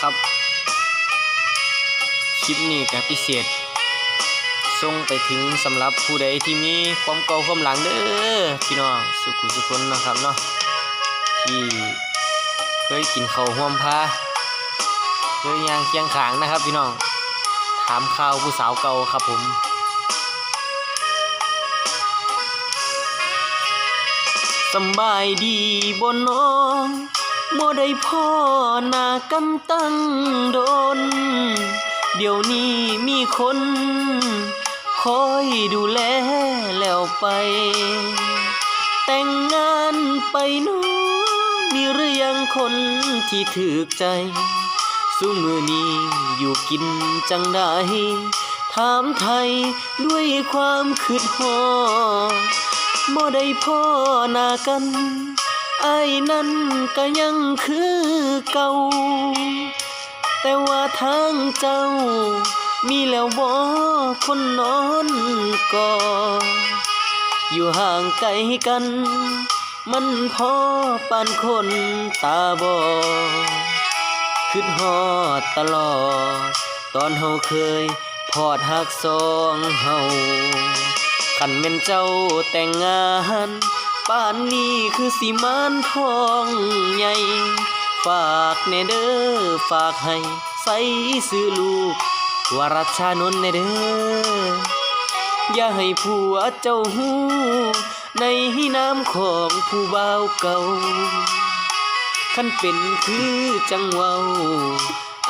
ครับ คลิปนี้ก็พิเศษส่งไปถึงสำหรับผู้ใดที่มีความเก่าความหลังเด้อพี่น้องสุขุสุคนนะครับเนาะที่เคยกินข้าวห่วมพาเคยยางเคียงขางนะครับพี่น้องถามข่าวผู้สาวเก่าครับผม สบายดีบนน้องบ่ได้พ่อหน้ากันตั้งโดน เดี๋ยวนี้มีคน คอยดูแลแล้วไป แต่งงานไปน้อมีหรือยังคนที่ถือใจสู้มือนี้อยู่กินจังได้ถามไทยด้วยความคืดหอ บ่ได้พ่อหน้ากันไอ้ายนั้นก็ยังคือเก่า แต่ว่าทางเจ้า มีแล้วบ่คนนอนก่ออยู่ห่างไกลกัน มันพอปานคนตาบอดคิดฮอดตลอด ตอนเฮาเคยพอดหักสองเฮา ขันแม่นเจ้าแต่งงานป่านนี้คือสิมานทองใหญ่ ฝากแน่เด้อฝากให้ใส่ซื้อลูกวรัชานนท์แน่เด้ออย่าให้ผัวเจ้าหูในน้ำของผู้บ่าวเก่าคันเป็นคือจังเว้า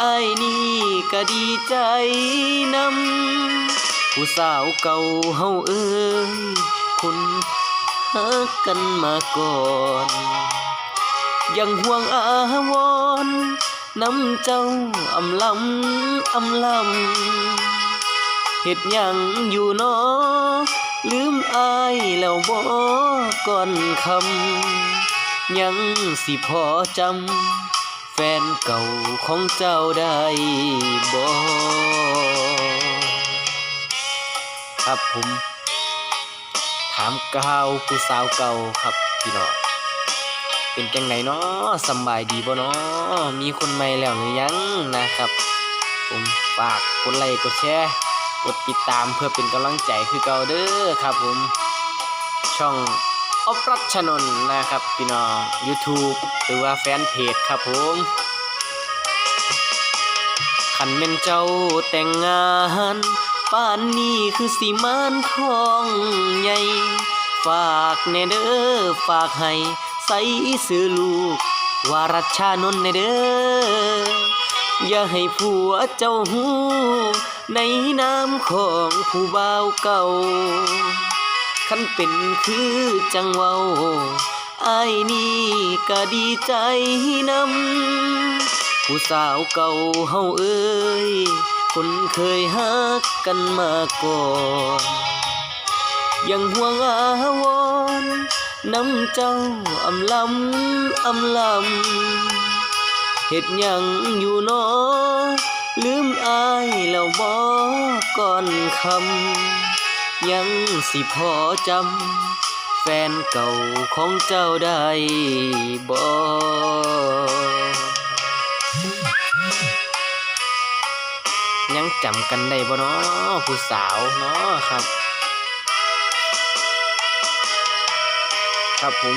อ้ายนี่ก็ดีใจนำ ผู้สาวเก่าเฮาเอ้ยคุณหักกันมาก่อน ยังห่วงอาวรณ์น้ำเจ้าอำลำอำลำเฮ็ดยังอยู่นอลืมอายแล้วบ่ก่อนคำยังสิพอจำแฟนเก่าของเจ้าได้บ่ ครับผมถามก่าวผู้สาวเก่าครับพี่น้องเป็นจังไงเนาะสบายดีบ่เนาะมีคนใหม่แล้วหรือยังนะครับ ผมฝากกดไลค์กดแชร์กดติดตามเพื่อเป็นกำลังใจคือเก่าเด้อครับผม ช่องออฟรัชนน์นะครับพี่น้อง YouTube หรือว่าแฟนเพจครับผมขันเม่นเจ้าแต่งงาน ป่านนี้คือสิมานทองใหญ่ฝากแน่เด้อฝากให้ใส่ซื้อลูกวารัชชานนท์แน่เด้ออย่าให้ผัวเจ้าหูในน้ำของผู้บ่าวเก่าคันเป็นคือจังเว้าอายนี่ก็ดีใจนำผู้สาวเก่าเฮาเอ้ย คนเคยฮักกันมาก่อน ยังห่วงอาวรน้ำเจ้าอำลำอำลำเฮ็ดหยังอยู่นอลืมอายแล้วบ่ก่อนคำยังสิพอจำแฟนเก่าของเจ้าได้บ่ยัง จำกันได้บ่เนาะผู้สาวเนาะครับ ครับผม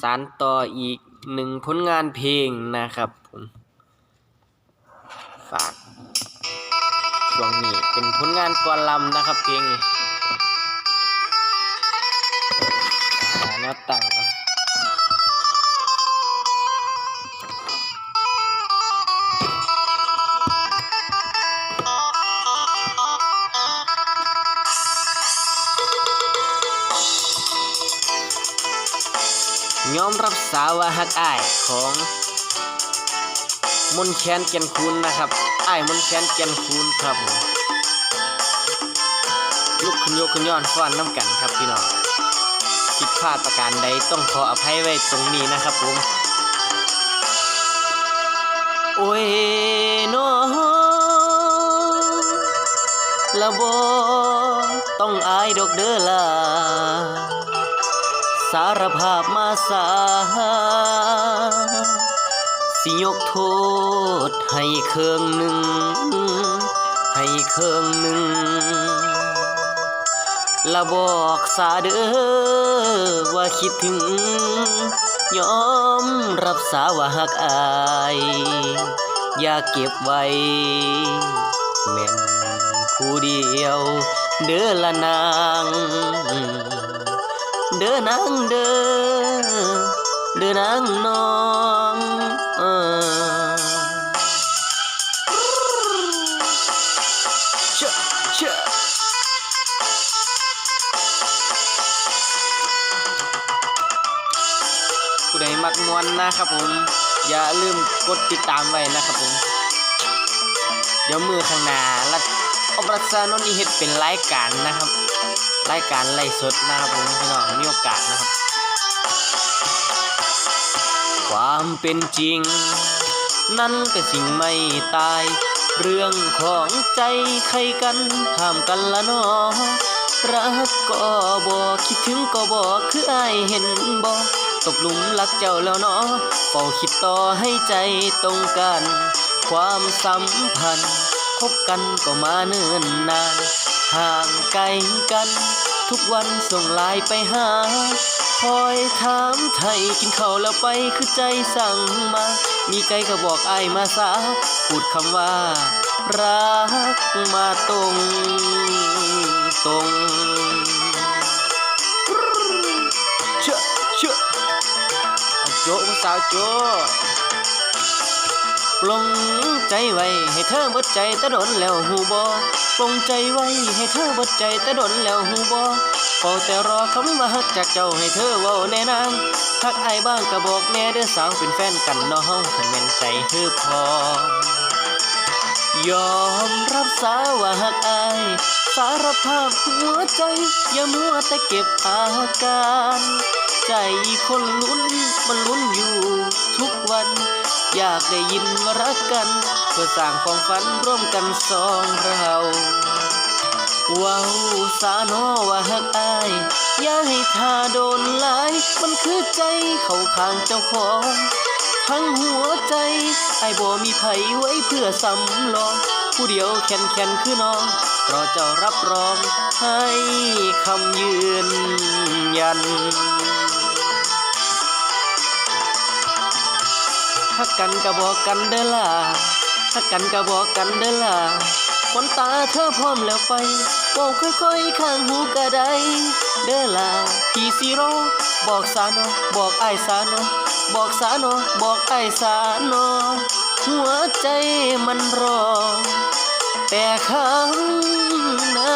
สารต่ออีกหนึ่งผลงานเพลงนะครับผมฝากช่วงนี้เป็นผลงานกอลำนะครับเพลงนี้แนวตั้ง ยอมรับสาวาฮักอ้ายของมนแคนเกียนคูนนะครับอ้ายมนแคนเกียนคูนครับลุกขึ้นโยกขึ้นย้อนฟ้อนน้ำกันครับพี่น้องผิดพลาดประการใดต้องขออภัยไว้ตรงนี้นะครับผม โอ้ยน้องละบอต้องอายดอกเด้อล่ะ สารภาพมาสา สิยกโทษให้เครื่องหนึ่ง ให้เครื่องหนึ่ง ละบอกสาเด้อว่าคิดถึง ยอมรับสาว่าหักอาย อย่าเก็บไว้แม่นผู้เดียวเด้อละนาง เด้อนางเด้อเด้อนางน้องเออเชะเชะผู้ใดมักมวนนะครับผม อย่าลืมกดติดตามไว้นะครับผม เดี๋ยวมือข้างหน้ารัด อปรัสานนท์อีเฮ็ดเป็นรายการนะครับ รายการไล่สดนะครับผมพี่น้องมีโอกาสนะครับ ความเป็นจริง นั่นก็สิ่งไม่ตาย เรื่องของใจใครกันห้ามกันละเนอรักก็บอกคิดถึงก็บอกคือไอเห็นบอกตกหลุมรักเจ้าแล้วเนาะเฝ้าคิดต่อให้ใจตรงกัน ความสัมพันธ์ คบกันก็มาเนิ่นนาน ห่างไกลกัน ทุกวันส่งไลน์ไปหา คอยถามไทยกินข้าวแล้วไปคือใจสั่งมา มีใจก็บอกไอ้มาซาพูดคำว่า รักมาตรงตรงเชื่อเชื่อโจ้สาวโจ้ ปลงใจไว้ให้เธอเบดใจต่โดนแล้วหูบอปลงใจไว้ให้เธอเบดใจต่โดนแล้วหูบอเฝ้าแต่รอคำว่าฮักจากเจ้าให้เธอเว้าแน่นางฮักไอ้บ้างก็บอกแน่เด้อสาวเป็นแฟนกันเน้องคันแม่นใจเธอพอยอมรับสาว่าหักอายสารภาพหัวใจ อย่ามัวแต่เก็บอาการ ใจคนลุ้นมันลุ้นอยู่ อยากได้ยินว่ารักกัน เพื่อสร้างความฝันร่วมกันสองเราว้าวสาโนว่าหักอายอย่าให้ทาโดนหลาย มันคือใจเข้าข้างเจ้าของ ทั้งหัวใจ ไอ้บ่มีไผไว้เพื่อสำรอง ผู้เดียวแข็นแข็นคือน้องรอเจ้ารับรองให้คำยืนยัน ฮักกันก็บอกกันเด้อล่ะฮักกันก็บอกกันเด้อล่ะคนตาเธอพร้อมแล้วไปบอกค่อยๆข้างหูก็ได้เด้อล่ะพี่สิรอบอกสาโนบอกไอ้สาโนบอกสาโนบอกไอ้สาโนหัวใจมันรอแต่ข้างหน้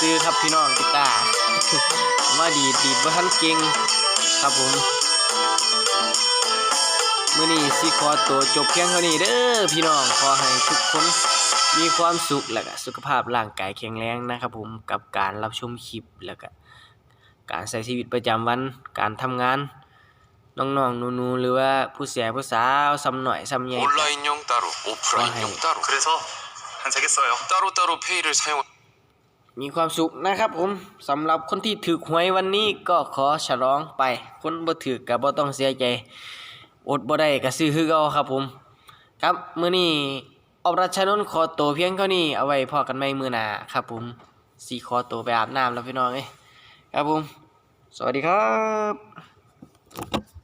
ซื้อครับพี่น้องกีตาร์ว่าดีดีบ่ทันเก่งครับผมมื่อนี้ซีคอตัวจบเพียงเท่านี้เด้อพี่น้องขอให้ทุกคนมีความสุขและก็สุขภาพร่างกายแข็งแรงนะครับผมกับการรับชมคลิปแล้ก็การใช้ชีวิตประจำวันการทำงานน้องๆหนูๆหรือว่าผู้เสียผู้สาวซ้ำหน่อยซ้ำใหญ่ขอให้ มีความสุขนะครับผมสำหรับคนที่ถือหวยวันนี้ก็ขอฉลองไป คนบ่ถือก็บ่ต้องเสียใจ อดบ่ได้ก็ซื้อคือเก่าครับผม ครับมื้อนี้อบรัชนนท์ขอตัวเพียงเท่านี้เอาไว้พอกันใหม่มื้อหน้าครับผมสิขอตัวไปอาบน้ำแล้วพี่น้องเอ้ยครับผม สวัสดีครับ